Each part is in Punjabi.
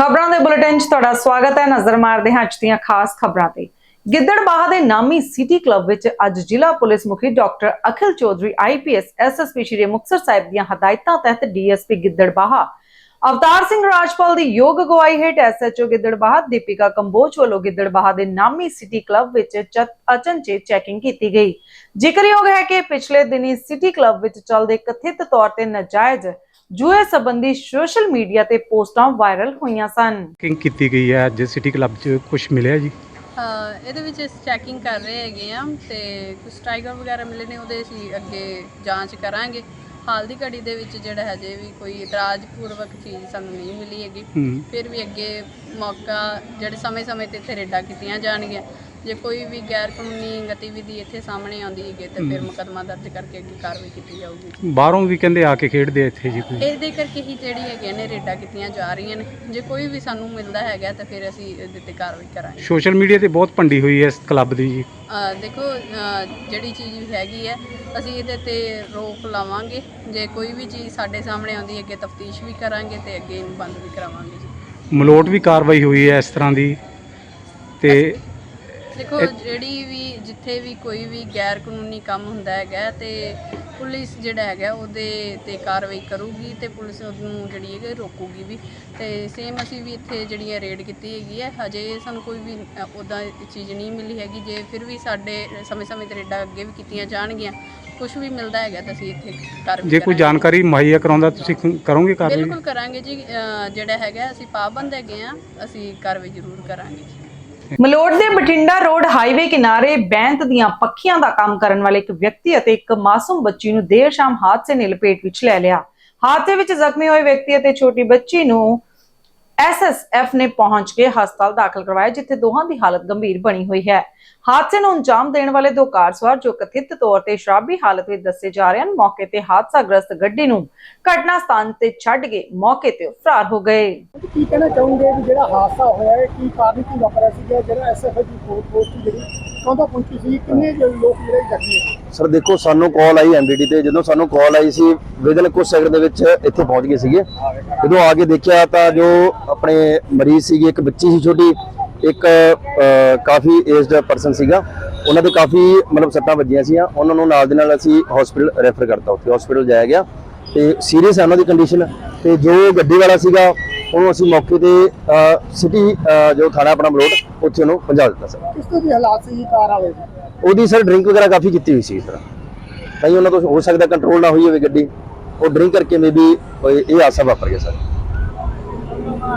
ਖਬਰਾਂ ਦੇ ਬੁਲੇਟਿਨ 'ਚ ਤੁਹਾਡਾ ਸਵਾਗਤ ਹੈ। ਨਜ਼ਰ ਮਾਰਦੇ ਹਾਂ ਅੱਜ ਦੀਆਂ ਖਾਸ ਖਬਰਾਂ ਤੇ। ਗਿੱਦੜਬਾਹਾ ਦੇ ਨਾਮੀ ਸਿਟੀ ਕਲੱਬ ਵਿੱਚ ਅੱਜ ਜ਼ਿਲ੍ਹਾ ਪੁਲਿਸ ਮੁਖੀ doctor Akhil Chaudhary IPS SSP Shri Muktsar Sahib ਦੀਆਂ ਹਦਾਇਤਾਂ ਤਹਿਤ ਡੀਐਸਪੀ ਗਿੱਦੜਬਾਹਾ ਅਵਤਾਰ ਸਿੰਘ ਰਾਜਪਾਲ ਦੀ ਯੋਗ ਅਗਵਾਈ ਹੇਠ ਐਸਐਚਓ ਗਿੱਦੜਬਾਹਾ ਦੀਪਿਕਾ ਕੰਬੋਜ ਵੱਲੋਂ ਗਿੱਦੜਬਾਹਾ ਦੇ ਨਾਮੀ ਸਿਟੀ ਕਲੱਬ ਵਿੱਚ ਚ- ਚੈਕਿੰਗ ਕੀਤੀ ਗਈ। ਜ਼ਿਕਰਯੋਗ ਹੈ ਕਿ ਪਿਛਲੇ ਦਿਨੀ ਸਿਟੀ ਕਲੱਬ ਵਿੱਚ ਚੱਲਦੇ ਕਥਿਤ ਤੌਰ ਤੇ ਨਾਜਾਇਜ਼ ਜੂਏ ਸੰਬੰਧੀ ਸੋਸ਼ਲ ਮੀਡੀਆ ਤੇ ਪੋਸਟਾਂ ਵਾਇਰਲ ਹੋਈਆਂ ਸਨ। ਚੈਕਿੰਗ ਕੀਤੀ ਗਈ ਹੈ ਅੱਜ ਸਿਟੀ ਕਲੱਬ 'ਚ ਕੁਝ ਮਿਲਿਆ ਜੀ? ਹਾਂ ਇਹਦੇ ਵਿੱਚ ਅਸੀਂ ਚੈਕਿੰਗ ਕਰ ਰਹੇ ਹੈਗੇ ਆ ਤੇ ਕੁਝ ਟਾਈਗਰ ਵਗੈਰਾ ਮਿਲੇ ਨੇ ਉਹਦੇ ਅਸੀਂ ਅੱਗੇ ਜਾਂਚ ਕਰਾਂਗੇ। ਹਾਲ ਦੀ ਘੜੀ ਦੇ ਵਿੱਚ ਜਿਹੜਾ ਹਜੇ ਵੀ ਕੋਈ ਇਤਰਾਜ਼ਪੂਰਵਕ ਚੀਜ਼ ਸਾਨੂੰ ਨਹੀਂ ਮਿਲੀ ਹੈਗੀ। ਹੂੰ। ਫਿਰ ਵੀ ਅੱਗੇ ਮੌਕਾ ਜਿਹੜੇ ਸਮੇਂ-ਸਮੇਂ ਤੇ ਇੱਥੇ ਰੇਡਾਂ ਕੀਤੀਆਂ ਜਾਣਗੀਆਂ। ਜੇ ਕੋਈ ਵੀ ਗੈਰ ਕਾਨੂੰਨੀ ਗਤੀਵਿਧੀ ਇੱਥੇ ਸਾਹਮਣੇ ਆਉਂਦੀ ਹੈਗੀ ਤੇ ਫਿਰ ਮੁਕੱਦਮਾ ਦਰਜ ਕਰਕੇ ਅੱਗੇ ਕਾਰਵਾਈ ਕੀਤੀ ਜਾਊਗੀ ਬਾਹਰੋਂ ਵੀ ਕਹਿੰਦੇ ਆ ਕੇ ਖੇਡਦੇ ਆ ਇੱਥੇ ਜੀ ਕੋਈ? ਇਹਦੇ ਕਰਕੇ ਹੀ ਜਿਹੜੀ ਹੈਗੀਆਂ ਨੇ ਰੇਡਾਂ ਕੀਤੀਆਂ ਜਾ ਰਹੀਆਂ ਨੇ। ਜੇ ਕੋਈ ਵੀ ਸਾਨੂੰ ਮਿਲਦਾ ਹੈਗਾ ਤਾਂ ਫਿਰ ਅਸੀਂ ਇਹਦੇ ਤੇ ਕਾਰਵਾਈ ਕਰਾਂਗੇ। ਸੋਸ਼ਲ ਮੀਡੀਆ ਤੇ ਬਹੁਤ ਭੰਡੀ ਹੋਈ ਹੈ ਇਸ ਕਲੱਬ ਦੀ ਜੀ। ਦੇਖੋ ਜਿਹੜੀ ਚੀਜ਼ ਵੀ ਹੈਗੀ ਹੈ ਅਸੀਂ ਇਹਦੇ ਤੇ ਰੋਕ ਲਾਵਾਂਗੇ। ਜੇ ਕੋਈ ਵੀ ਚੀਜ਼ ਸਾਡੇ ਸਾਹਮਣੇ ਆਉਂਦੀ ਹੈ ਅੱਗੇ ਤਫਤੀਸ਼ ਵੀ ਕਰਾਂਗੇ ਤੇ ਅੱਗੇ ਇਹਨੂੰ ਬੰਦ ਵੀ ਕਰਾਵਾਂਗੇ ਜੀ। ਮਲੋਟ ਵੀ ਕਾਰਵਾਈ ਹੋਈ ਹੈ ਇਸ ਤਰ੍ਹਾਂ ਦੀ ਤੇ ਦੇਖੋ ਜਿਹੜੀ ਵੀ ਜਿੱਥੇ ਵੀ ਕੋਈ ਵੀ ਗੈਰ ਕਾਨੂੰਨੀ ਕੰਮ ਹੁੰਦਾ ਹੈਗਾ ਤੇ ਪੁਲਿਸ ਜਿਹੜਾ ਹੈਗਾ ਉਹਦੇ ਤੇ ਕਾਰਵਾਈ ਕਰੂਗੀ ਤੇ ਪੁਲਿਸ ਉਹਨੂੰ ਜਿਹੜੀ ਹੈਗੀ ਰੋਕੂਗੀ ਵੀ। ਤੇ ਸੇਮ ਅਸੀਂ ਵੀ ਇੱਥੇ ਜਿਹੜੀ ਹੈ ਰੇਡ ਕੀਤੀ ਹੈਗੀ ਹੈ ਹਜੇ ਸਾਨੂੰ ਕੋਈ ਵੀ ਉਦਾਂ ਚੀਜ਼ ਨਹੀਂ ਮਿਲੀ ਹੈਗੀ। ਜੇ ਫਿਰ ਵੀ ਸਾਡੇ ਸਮੇਂ-ਸਮੇਂ ਤੇ ਰੇਡਾਂ ਅੱਗੇ ਵੀ ਕੀਤੀਆਂ ਜਾਣਗੀਆਂ ਕੁਝ ਵੀ ਮਿਲਦਾ ਹੈਗਾ ਤਾਂ ਅਸੀਂ ਇੱਥੇ ਕਾਰਵਾਈ ਜੇ ਕੋਈ। ਜਾਣਕਾਰੀ ਮੁਹੱਈਆ ਕਰਾਉਂਦਾ ਤੁਸੀਂ ਕਰੋਗੇ ਕਾਰਵਾਈ? ਬਿਲਕੁਲ ਕਰਾਂਗੇ ਜੀ। ਜਿਹੜਾ ਹੈਗਾ ਅਸੀਂ ਪਾਬੰਦ ਹੈਗੇ ਆ ਅਸੀਂ ਕਾਰਵਾਈ ਜ਼ਰੂਰ ਕਰਾਂਗੇ ਜੀ। ਮਲੋਟ ਦੇ ਬਠਿੰਡਾ ਰੋਡ ਹਾਈਵੇ ਕਿਨਾਰੇ ਬੈਂਤ ਦੀਆਂ ਪੱਖੀਆਂ ਦਾ ਕੰਮ ਕਰਨ ਵਾਲੇ ਇੱਕ ਵਿਅਕਤੀ ਅਤੇ ਇੱਕ ਮਾਸੂਮ ਬੱਚੀ ਨੂੰ ਦੇਰ ਸ਼ਾਮ ਹਾਦਸੇ ਨੇ ਲਪੇਟ ਵਿੱਚ ਲੈ ਲਿਆ। ਹਾਦਸੇ ਵਿੱਚ ਜ਼ਖਮੀ ਹੋਏ ਵਿਅਕਤੀ ਅਤੇ ਛੋਟੀ ਬੱਚੀ ਨੂੰ ਐਸਐਸਐਫ ਨੇ ਪਹੁੰਚ ਕੇ ਹਸਪਤਾਲ ਦਾਖਲ ਕਰਵਾਇਆ, ਜਿੱਥੇ ਦੋਹਾਂ ਦੀ ਹਾਲਤ ਗੰਭੀਰ ਬਣੀ ਹੋਈ ਹੈ। ਹਾਦਸੇ ਨੂੰ ਅੰਜਾਮ ਦੇਣ ਵਾਲੇ ਦੋ ਕਾਰ ਸਵਾਰ ਜੋ ਕਥਿਤ ਤੌਰ ਤੇ ਸ਼ਰਾਬੀ ਹਾਲਤ ਵਿੱਚ ਦੱਸੇ ਜਾ ਰਹੇ ਹਨ, ਮੌਕੇ ਤੇ ਹਾਦਸਾਗ੍ਰਸਤ ਗੱਡੀ ਨੂੰ ਘਟਨਾ ਸਥਾਨ ਤੇ ਛੱਡ ਕੇ ਮੌਕੇ ਤੇ ਫਰਾਰ ਹੋ ਗਏ। ਕੀ ਕਹਿਣਾ ਚਾਹੁੰਦੇ ਜਿਹੜਾ ਹਾਦਸਾ ਹੋਇਆ ਹੈ, ਕੀ ਕਾਰਨ, ਕੀ ਵਾਪਰਿਆ ਸੀਗਾ? ਜਿਹੜਾ ਐਸਐਫ ਦੀ ਪੋ- ਜਿਹੜੀ ਕੌਂਦਾ ਪਹੁੰਚੀ ਸੀ ਕਿੰਨੇ ਕੁ ਲੋਕ ਜਿਹੜੇ ਜ਼ਖਮੀ ਹੋਏ ਸਰ ਦੇਖੋ, ਸਾਨੂੰ ਕਾਲ ਆਈ ਐਮਡੀਡੀ ਤੇ। ਜਦੋਂ ਸਾਨੂੰ ਕਾਲ ਆਈ ਸੀ ਵਿਦਨ ਕੁਝ ਸੈਕਿੰਡ ਦੇ ਵਿੱਚ ਇੱਥੇ ਪਹੁੰਚ ਗਏ ਸੀਗੇ। ਜਦੋਂ ਆ ਕੇ ਦੇਖਿਆ ਤਾਂ ਜੋ ਆਪਣੇ ਮਰੀਜ਼ ਸੀਗੇ, ਇੱਕ ਬੱਚੀ ਸੀ ਛੋਟੀ, ਇੱਕ ਕਾਫੀ ਏਜਡ ਪਰਸਨ ਸੀਗਾ। ਉਹਨਾਂ ਦੇ ਕਾਫੀ, ਮਤਲਬ ਸੱਟਾਂ ਵੱਜੀਆਂ ਸੀਆਂ। ਉਹਨਾਂ ਨੂੰ ਨਾਲ ਦੇ ਨਾਲ ਅਸੀਂ ਹਸਪੀਟਲ ਰੈਫਰ ਕਰਤਾ। ਉੱਥੇ ਹਸਪੀਟਲ ਜਾਇਆ ਗਿਆ। ਤੇ ਸੀਰੀਅਸ ਹੈ ਉਹਨਾਂ ਦੀ ਕੰਡੀਸ਼ਨ ਤੇ ਜੋ ਗੱਡੀ ਵਾਲਾ ਸੀਗਾ ਉਹਨੂੰ ਅਸੀਂ ਮੌਕੇ ਤੇ ਸਿਟੀ ਜੋ ਥਾਣਾ ਆਪਣਾ ਮਲੋਟ ਉੱਥੇ ਉਹਨੂੰ ਪਹੁੰਚਾ ਦਿੱਤਾ ਸਰ। ਕਿਸ ਤਰ੍ਹਾਂ ਦੇ ਹਾਲਾਤ ਸੀ ਕਾਰ ਵਾਲੇ? ਉਹਦੀ ਸਰ ਡਰਿੰਕ ਵਗੈਰਾ ਕਾਫੀ ਕੀਤੀ ਹੋਈ ਸੀ ਇਸ ਤਰ੍ਹਾਂ। ਹੀ ਉਹਨਾਂ ਤੋਂ ਹੋ ਸਕਦਾ ਕੰਟਰੋਲ ਨਾ ਹੋਈ ਹੋਵੇ ਗੱਡੀ। ਉਹ ਡਰਿੰਕ ਕਰਕੇ ਮੇਬੀ ਇਹ ਹਾਦਸਾ ਵਾਪਰ ਗਿਆ ਸਰ।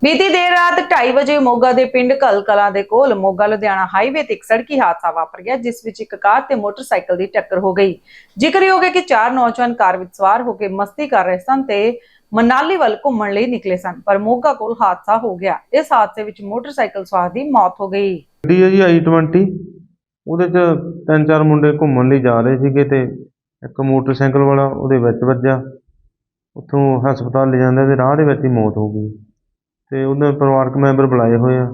ਬੀਤੀ ਦੇਰ ਰਾਤ 2:30 ਵਜੇ ਮੋਗਾ ਦੇ ਪਿੰਡ ਕਲਕਲਾ ਦੇ ਕੋਲ ਮੋਗਾ ਲੁਧਿਆਣਾ ਹਾਈਵੇ ਤੇ ਇੱਕ ਸੜਕੀ ਹਾਦਸਾ ਵਾਪਰ ਗਿਆ ਜਿਸ ਵਿੱਚ ਇੱਕ ਕਾਰ ਤੇ ਮੋਟਰਸਾਈਕਲ ਦੀ ਟੱਕਰ ਹੋ ਗਈ। ਜ਼ਿਕਰਯੋਗ ਹੈ ਕਿ ਚਾਰ ਨੌਜਵਾਨ ਕਾਰ ਵਿੱਚ ਸਵਾਰ ਹੋ ਕੇ ਮਸਤੀ ਕਰ ਰਹੇ ਸਨ ਤੇ ਮਨਾਲੀ ਵੱਲ ਘੁੰਮਣ ਲਈ ਨਿਕਲੇ ਸਨ, ਪਰ ਮੋਗਾ ਕੋਲ ਹਾਦਸਾ ਹੋ ਗਿਆ। ਇਸ ਹਾਦਸੇ ਵਿੱਚ ਮੋਟਰਸਾਈਕਲ ਸਵਾਰ ਦੀ ਮੌਤ ਹੋ ਗਈ। ਗੱਡੀ ਹੈ ਜੀ ਆਈ 20 ਉਹਦੇ 'ਚ ਤਿੰਨ ਚਾਰ ਮੁੰਡੇ ਘੁੰਮਣ ਲਈ ਜਾ ਰਹੇ ਸੀਗੇ ਤੇ ਇੱਕ ਮੋਟਰਸਾਈਕਲ ਵਾਲਾ ਉਹਦੇ ਵਿੱਚ ਵੱਜਿਆ। ਉੱਥੋਂ ਹਸਪਤਾਲ ਲੈ ਜਾਂਦੇ ਤੇ ਰਾਹ ਦੇ ਵਿੱਚ ਹੀ ਮੌਤ ਹੋ ਗਈ। ਤੇ ਉਹਨਾਂ ਦੇ ਪਰਿਵਾਰਕ ਮੈਂਬਰ ਬੁਲਾਏ ਹੋਏ ਆ।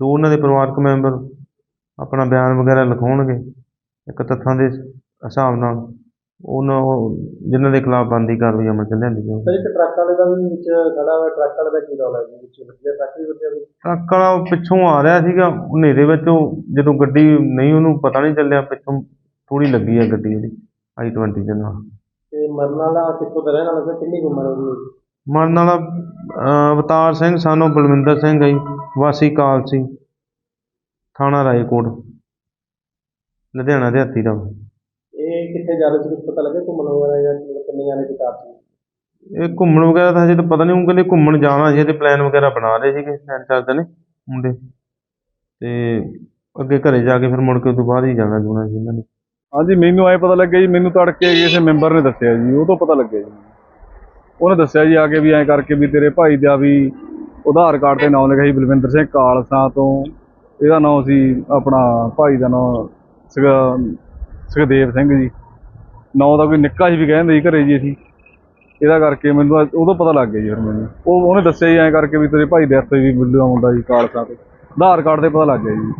ਜੋ ਉਹਨਾਂ ਦੇ ਪਰਿਵਾਰਕ ਮੈਂਬਰ ਆਪਣਾ ਬਿਆਨ ਵਗੈਰਾ ਲਿਖਾਉਣਗੇ, ਇੱਕ ਤੱਥਾਂ ਦੇ ਹਿਸਾਬ ਨਾਲ। ਉਹਨਾਂ ਉਹ ਜਿਨ੍ਹਾਂ ਦੇ ਖਿਲਾਫ ਬਣਦੀ ਕਾਰਵਾਈ ਅਮਲ ਚ ਲਿਆਂਦੀ ਜਾਊਗੀ। ਸਰ ਇੱਕ ਟਰੱਕ ਵਾਲੇ ਦਾ ਵੀ ਵਿੱਚ ਖੜਾ ਹੋਇਆ ਟਰੱਕ ਵਾਲੇ ਦਾ ਕੀ ਰੌਲਾ ਹੈ ਜੀ? ਵਿੱਚ ਵੱਜਿਆ ਟਰੱਕ ਵੀ ਵੱਜਿਆ ਵੀ ਟਰੱਕ ਵਾਲਾ ਉਹ ਪਿੱਛੋਂ ਆ ਰਿਹਾ ਸੀਗਾ ਹਨੇਰੇ ਵਿੱਚ ਉਹ ਜਦੋਂ ਗੱਡੀ ਨਹੀਂ ਉਹਨੂੰ ਪਤਾ ਨਹੀਂ ਚੱਲਿਆ ਪਿੱਛੋਂ ਥੋੜੀ ਲੱਗੀ ਆ ਗੱਡੀ ਇਹਦੀ ਆਈ 20 ਦੇ ਨਾਲ। ਤੇ ਮਰਨ ਵਾਲਾ ਕਿੱਥੋਂ ਦਾ ਰਹਿਣ ਵਾਲਾ ਸੀ? ਕਿੰਨੀ ਕੁ ਉਮਰ ਉਹਦੀ? ਮਰਨ ਵਾਲਾ ਅਹ, ਅਵਤਾਰ ਸਿੰਘ ਸਾਨੂੰ ਬਲਵਿੰਦਰ ਸਿੰਘ ਹੈ ਜੀ, ਵਾਸੀ ਕਾਲਸੀ ਥਾਣਾ ਰਾਏਕੋਟ ਲੁਧਿਆਣਾ ਦੇ ਹੱਤੀ ਦਾ। ਜਾ ਰਹੇ ਸੀ ਕੁਝ ਪਤਾ ਲੱਗਿਆ ਘੁੰਮਣ ਵਗੈਰਾ ਜਾਂ ਮਤਲਬ ਕਿੰਨੇ ਜਾਣੇ ਦੀ ਕਾਰ ਸੀ? ਇਹ ਘੁੰਮਣ ਵਗੈਰਾ ਤਾਂ ਹਜੇ ਤਾਂ ਪਤਾ ਨਹੀਂ ਉਹ ਕਹਿੰਦੇ ਘੁੰਮਣ ਜਾਣਾ ਸੀ ਤੇ ਪਲਾਨ ਵਗੈਰਾ ਬਣਾ ਰਹੇ ਸੀਗੇ ਤਿੰਨ ਚਾਰ ਦਿਨ ਮੁੰਡੇ। ਤੇ ਅੱਗੇ ਘਰੇ ਜਾ ਕੇ ਫਿਰ ਮੁੜ ਕੇ ਉਸ ਤੋਂ ਬਾਅਦ ਹੀ ਜਾਣਾ ਜੂਣਾ ਸੀ ਇਹਨਾਂ ਨੇ। ਹਾਂਜੀ ਮੈਨੂੰ ਐ ਪਤਾ ਲੱਗਿਆ ਜੀ ਮੈਨੂੰ ਤੜਕੇ ਕਿਸੇ ਮੈਂਬਰ ਨੇ ਦੱਸਿਆ ਜੀ ਉਹ ਤੋਂ ਪਤਾ ਲੱਗਿਆ ਜੀ। ਉਹਨੇ ਦੱਸਿਆ ਜੀ ਆ ਕੇ ਵੀ ਐਂ ਕਰਕੇ ਵੀ ਤੇਰੇ ਭਾਈ ਦਾ ਵੀ ਆਧਾਰ ਕਾਰਡ ਤੇ ਨਾਮ ਲਿਖਿਆ ਸੀ ਬਲਵਿੰਦਰ ਸਿੰਘ ਕਾਲਸਾ ਤੋਂ। ਇਹਦਾ ਨਾਮ ਸੀ ਆਪਣਾ ਭਾਈ ਦਾ ਨਾਮ ਸੁਖਦੇਵ ਸਿੰਘ ਜੀ। ਨਾਂ ਦਾ ਕੋਈ ਨਿੱਕਾ ਸੀ ਵੀ ਕਹਿੰਦੇ ਜੀ ਘਰੇ ਜੀ ਅਸੀਂ। ਇਹਦਾ ਕਰਕੇ ਮੈਨੂੰ ਉਦੋਂ ਪਤਾ ਲੱਗ ਗਿਆ ਜੀ ਫਿਰ ਮੈਨੂੰ। ਉਹ ਉਹਨੇ ਦੱਸਿਆ ਜੀ ਐਂ ਕਰਕੇ ਵੀ ਤੇਰੇ ਭਾਈ ਦੇ ਹੱਥ ਵੀ ਬਿੱਲੂ ਦਾ ਮੁੰਡਾ ਜੀ ਕਾਲਸਾ ਤੋਂ ਆਧਾਰ ਕਾਰਡ ਤੇ ਪਤਾ ਲੱਗ ਗਿਆ ਜੀ।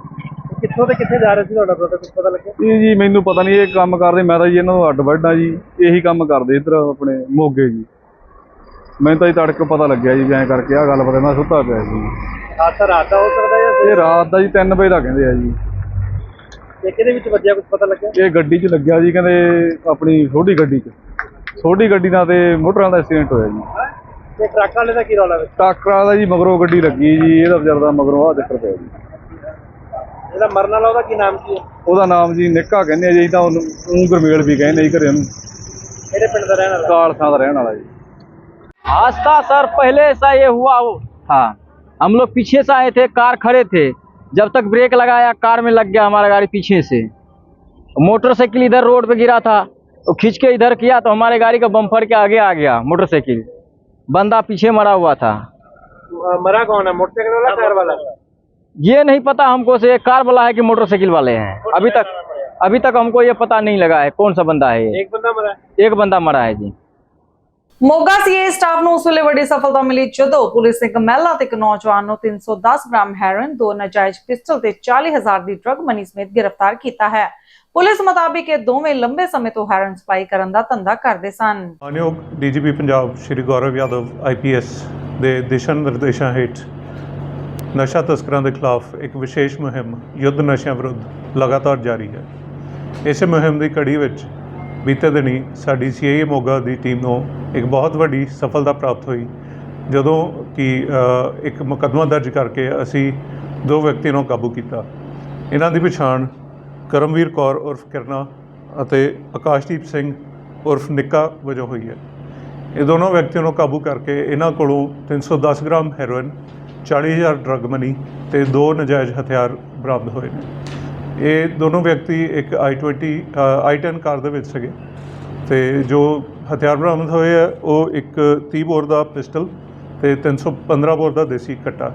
ਕਿੱਥੋਂ ਤੇ ਕਿੱਥੇ ਜਾ ਰਹੇ ਸੀ ਤੁਹਾਡਾ ਬ੍ਰਦਰ ਕੁਝ ਪਤਾ ਲੱਗਿਆ? ਇਹ ਜੀ ਮੈਨੂੰ ਪਤਾ ਨਹੀਂ ਇਹ ਕੰਮ ਕਰਦੇ ਮੈਂ ਤਾਂ ਜੀ ਇਹਨਾਂ ਨੂੰ ਅੱਡ ਵੱਡਾ ਜੀ। ਇਹੀ ਕੰਮ ਕਰਦੇ ਇੱਧਰ ਆਪਣੇ ਮੋਗੇ ਜੀ। ਮੈਨੂੰ ਤਾਂ ਜੀ ਤੜਕੇ ਪਤਾ ਲੱਗਿਆ ਜੀ ਐਂ ਕਰਕੇ ਆ ਗੱਲ ਪਤਾ ਮੈਂ ਸੁੱਤਾ ਪਿਆ ਸੀ ਰਾਤ ਦਾ ਹੋ ਸਕਦਾ ਜਾਂ ਇਹ ਰਾਤ ਦਾ ਜੀ 3 ਵਜੇ ਦਾ ਕਹਿੰਦੇ ਆ ਜੀ। ਤੇ ਕਿਹਦੇ ਵਿੱਚ ਵੱਜਿਆ ਕੁਝ ਪਤਾ ਲੱਗਿਆ ਇਹ ਗੱਡੀ 'ਚ ਲੱਗਿਆ ਜੀ ਕਹਿੰਦੇ ਆਪਣੀ ਛੋਟੀ ਗੱਡੀ 'ਚ ਛੋਟੀ ਗੱਡੀ ਨਾਲ ਤੇ ਮੋਟਰਾਂ ਦਾ ਐਕਸੀਡੈਂਟ ਹੋਇਆ ਜੀ ਤੇ ਟਰੱਕ ਵਾਲੇ ਦਾ ਕੀ ਰੌਲਾ ਵਿੱਚ ਟਾਕਰਾ ਦਾ ਜੀ ਮਗਰੋਂ ਗੱਡੀ ਲੱਗੀ ਜੀ ਇਹਦਾ ਵਿਚਾਰ ਦਾ ਮਗਰੋਂ ਆ ਚੱਕਰ ਪਿਆ ਜੀ ਜਿਹੜਾ ਮਰਨ ਵਾਲਾ ਉਹਦਾ ਕੀ ਨਾਮ ਕੀ ਹੈ ਉਹਦਾ ਨਾਮ ਜੀ ਨਿੱਕਾ ਕਹਿੰਦੇ ਆ ਜੀ ਤਾਂ ਉਹਨੂੰ ਊਂ ਗੁਰਮੇਲ ਵੀ ਕਹਿੰਦੇ ਜੀ ਘਰੇ ਉਹਨੂੰ ਕਿਹੜੇ ਪਿੰਡ ਦਾ ਰਹਿਣ ਵਾਲਾ ਕਾਲਸਾਂ ਦਾ ਰਹਿਣ ਵਾਲਾ ਜੀ हादसा सर पहले ऐसा ये हुआ वो था हम लोग पीछे से आए थे कार खड़े थे जब तक ब्रेक लगाया कार में लग गया हमारा गाड़ी पीछे से। मोटरसाइकिल इधर रोड पे गिरा था तो खींच के इधर किया तो हमारे गाड़ी का बम्फर के आगे आ गया मोटरसाइकिल। बंदा पीछे मरा हुआ था। मरा कौन है? मोटरसाइकिल वाला कार वाला? ये नहीं पता हमको से कार वाला है कि मोटरसाइकिल वाले हैं? अभी तक अभी तक हमको ये पता नहीं लगा है कौन सा बंदा है एक बंदा मरा है? एक बंदा मरा है जी। ਮੋਗਾ ਸੀਏ ਸਟਾਫ ਨੂੰ ਉਸ ਵੇਲੇ ਵੱਡੀ ਸਫਲਤਾ ਮਿਲੀ ਜਦੋਂ ਪੁਲਿਸ ਨੇ ਇੱਕ ਮਹਿਲਾ ਤੇ ਇੱਕ ਨੌਜਵਾਨ ਨੂੰ 310 ਗ੍ਰਾਮ ਹੈਰੋਇਨ, ਦੋ ਨਾਜਾਇਜ਼ ਪਿਸਟਲ ਤੇ 40000 ਦੀ ਡਰਗ ਮਨੀ ਸਮੇਤ ਗ੍ਰਿਫਤਾਰ ਕੀਤਾ ਹੈ। ਪੁਲਿਸ ਮੁਤਾਬਿਕ ਇਹ ਦੋਵੇਂ ਲੰਬੇ ਸਮੇਂ ਤੋਂ ਹੈਰੋਇਨ ਸਪਲਾਈ ਕਰਨ ਦਾ ਧੰਦਾ ਕਰਦੇ ਸਨ। ਮਾਨਯੋਗ ਡੀਜੀਪੀ ਪੰਜਾਬ ਸ਼੍ਰੀ ਗੌਰਵ ਯਾਦਵ ਆਈਪੀਐਸ ਦੇ ਦਿਸ਼ਾ ਨਿਰਦੇਸ਼ਾਂ ਹੇਠ ਨਸ਼ਾ ਤਸਕਰਾਂ ਦੇ ਖਿਲਾਫ ਇੱਕ ਵਿਸ਼ੇਸ਼ ਮੁਹਿੰਮ, ਯੁੱਧ ਨਸ਼ਿਆਂ ਵਿਰੁੱਧ ਲਗਾਤਾਰ ਜਾਰੀ ਹੈ। ਇਸ ਮੁਹਿੰਮ ਦੀ ਕੜੀ ਵਿੱਚ ਬੀਤੇ ਦਿਨੀ ਸਾਡੀ ਸੀਆਈਏ ਮੋਗਾ ਦੀ ਟੀਮ ਨੂੰ ਇੱਕ ਬਹੁਤ ਵੱਡੀ ਸਫਲਤਾ ਪ੍ਰਾਪਤ ਹੋਈ। ਜਦੋਂ ਕਿ ਇੱਕ ਮੁਕੱਦਮਾ ਦਰਜ ਕਰਕੇ ਅਸੀਂ ਦੋ ਵਿਅਕਤੀਆਂ ਨੂੰ ਕਾਬੂ ਕੀਤਾ। ਇਹਨਾਂ ਦੀ ਪਛਾਣ ਕਰਮਵੀਰ ਕੌਰ ਉਰਫ ਕਿਰਨਾ ਅਤੇ ਆਕਾਸ਼ਦੀਪ ਸਿੰਘ ਉਰਫ ਨਿੱਕਾ ਵਜੋਂ ਹੋਈ ਹੈ। ਇਹ ਦੋਨੋਂ ਵਿਅਕਤੀਆਂ ਨੂੰ ਕਾਬੂ ਕਰਕੇ ਇਹਨਾਂ ਕੋਲੋਂ 310 ਗ੍ਰਾਮ ਹੈਰੋਇਨ 40000 ਡਰੱਗ ਮਨੀ ਤੇ ਦੋ ਨਜਾਇਜ਼ ਹਥਿਆਰ ਬਰਾਮਦ ਹੋਏ ਨੇ। ਇਹ ਦੋਨੋਂ ਵਿਅਕਤੀ ਇੱਕ i20 ਅ, i10 ਕਾਰ ਦੇ ਵਿੱਚ ਸੀਗੇ। ਤੇ ਜੋ ਹਥਿਆਰ ਬਰਾਮਦ ਹੋਏ ਆ ਉਹ ਇੱਕ 30 ਬੋਰ ਦਾ ਪਿਸਟਲ ਤੇ 315 ਬੋਰ ਦਾ ਦੇਸੀ ਕੱਟਾ।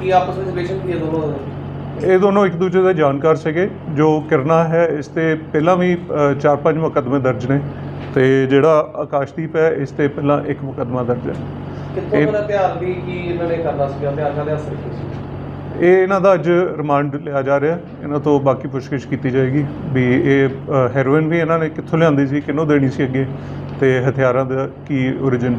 ਕੀ ਆਪਸ ਵਿੱਚ ਰਿਲੇਸ਼ਨ ਕੀ ਹੈ ਦੋਨੋਂ ਦਾ? ਇਹ ਦੋਨੋਂ ਇੱਕ ਦੂਜੇ ਦੇ ਜਾਣਕਾਰ ਸੀਗੇ ਜੋ ਕਿਰਨਾ ਹੈ ਇਸ ਤੇ ਪਹਿਲਾਂ ਵੀ ਅ, ਚਾਰ ਪੰਜ ਮੁਕੱਦਮੇ ਦਰਜ ਨੇ ਤੇ ਜਿਹੜਾ ਆਕਾਸ਼ਦੀਪ ਹੈ ਇਸ ਤੇ ਪਹਿਲਾਂ ਇੱਕ ਮੁਕੱਦਮਾ ਦਰਜ ਹੈ। ਇਹ- ਦਾ ਹਥਿਆਰ ਵੀ ਕੀ ਇਹਨਾਂ ਨੇ ਕਰਨਾ ਸੀਗਾ ਹਥਿਆਰ ਕਾਹਦੇ ਅਸਰ ਕੀ ਸੀ ਇਹ ਇਹਨਾਂ ਦਾ ਅੱਜ ਰਿਮਾਂਡ ਲਿਆ ਜਾ ਰਿਹਾ। ਇਹਨਾਂ ਤੋਂ ਬਾਕੀ ਪੁੱਛਗਿੱਛ ਕੀਤੀ ਜਾਏਗੀ ਵੀ ਇਹ ਹੈਰੋਇਨ ਵੀ ਇਹਨਾਂ ਨੇ ਕਿੱਥੋਂ ਲਿਆਂਦੀ ਸੀ, ਕਿਹਨੂੰ ਦੇਣੀ ਸੀ ਅੱਗੇ ਤੇ ਹਥਿਆਰਾਂ ਦਾ ਕੀ origin?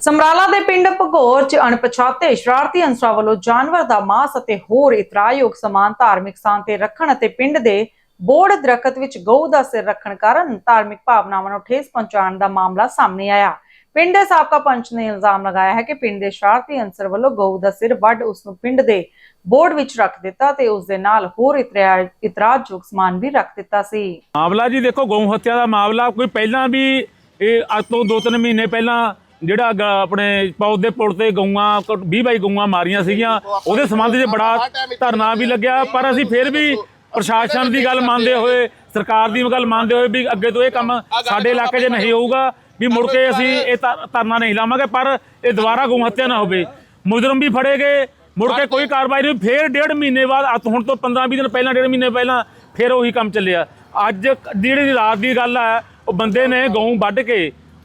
ਸਮਰਾਲਾ ਦੇ ਪਿੰਡ ਭਗੌਰ 'ਚ ਅਣਪਛਾਤੇ ਸ਼ਰਾਰਤੀ ਅੰਸਰਾਂ ਵੱਲੋਂ ਜਾਨਵਰ ਦਾ ਮਾਸ ਅਤੇ ਹੋਰ ਇਤਰਾਯੋਗ ਸਮਾਨ ਧਾਰਮਿਕ ਸਥਾਨ ਤੇ ਰੱਖਣ ਅਤੇ ਪਿੰਡ ਦੇ ਬੋੜ ਦਰਖਤ ਵਿੱਚ ਗਊ ਦਾ ਸਿਰ ਰੱਖਣ ਕਾਰਨ ਧਾਰਮਿਕ ਭਾਵਨਾਵਾਂ ਨੂੰ ਠੇਸ ਪਹੁੰਚਾਉਣ ਦਾ ਮਾਮਲਾ ਸਾਹਮਣੇ ਆਇਆ। ਪਿੰਡ ਦੇ ਸਾਬਕਾ ਪੰਚ ਨੇ ਇਲਜ਼ਾਮ ਲਗਾਇਆ ਹੈ ਕਿ ਪਿੰਡ ਦੇ ਸ਼ਰਾਰਤੀ ਅੰਸਰ ਵੱਲੋਂ ਗਊ ਦਾ ਸਿਰ ਵੱਢ ਉਸ ਨੂੰ ਪਿੰਡ ਦੇ ਬੋਰਡ ਵਿੱਚ ਰੱਖ ਦਿੱਤਾ ਤੇ ਉਸ ਦੇ ਨਾਲ ਹੋਰ ਇਤਰਾਜ਼ਯੋਗ ਸਮਾਨ ਵੀ ਰੱਖ ਦਿੱਤਾ ਸੀ। ਮਾਮਲਾ ਜੀ ਦੇਖੋ, ਗਊ ਹੱਤਿਆ ਦਾ ਮਾਮਲਾ ਕੋਈ ਪਹਿਲਾਂ ਵੀ, ਇਹ ਅੱਜ ਤੋਂ 2-3 ਮਹੀਨੇ ਪਹਿਲਾਂ ਜਿਹੜਾ ਆਪਣੇ ਪੌਦੇ ਪੁਲ ਤੇ ਗਊਆਂ 20 ਬਾਈ ਗਊਆਂ ਮਾਰੀਆਂ ਸੀਗੀਆਂ, ਉਹਦੇ ਸੰਬੰਧ 'ਚ ਬੜਾ ਧਰਨਾ ਵੀ ਲੱਗਿਆ, ਪਰ ਅਸੀਂ ਫਿਰ ਵੀ ਪ੍ਰਸ਼ਾਸਨ ਦੀ ਗੱਲ ਮੰਨਦੇ ਹੋਏ, ਸਰਕਾਰ ਦੀ ਗੱਲ ਮੰਨਦੇ ਹੋਏ ਵੀ ਅੱਗੇ ਤੋਂ ਇਹ ਕੰਮ ਸਾਡੇ ਇਲਾਕੇ 'ਚ ਨਹੀਂ ਹੋਊਗਾ, ਵੀ ਮੁੜ ਕੇ ਅਸੀਂ ਇਹ ਧਰਨਾ ਨਹੀਂ ਲਾਵਾਂਗੇ, ਪਰ ਇਹ ਦੁਬਾਰਾ ਗਊ ਹੱਤਿਆ ਨਾ ਹੋਵੇ। ਮੁਜਰਮ ਵੀ ਫੜੇ ਗਏ ਮੁੜ ਕੇ ਕੋਈ ਕਾਰਵਾਈ ਨਹੀਂ ਫੇਰ ਡੇਢ ਮਹੀਨੇ ਬਾਅਦ ਅੱਜ ਹੁਣ ਤੋਂ 15-20 ਦਿਨ ਪਹਿਲਾਂ ਡੇਢ ਮਹੀਨੇ ਪਹਿਲਾਂ ਫੇਰ ਉਹੀ ਕੰਮ ਚੱਲਿਆ। ਅੱਜ ਜਿਹੜੀ ਰਾਤ ਦੀ ਗੱਲ ਹੈ ਉਹ ਬੰਦੇ ਨੇ ਗਊ ਵੱਢ ਕੇ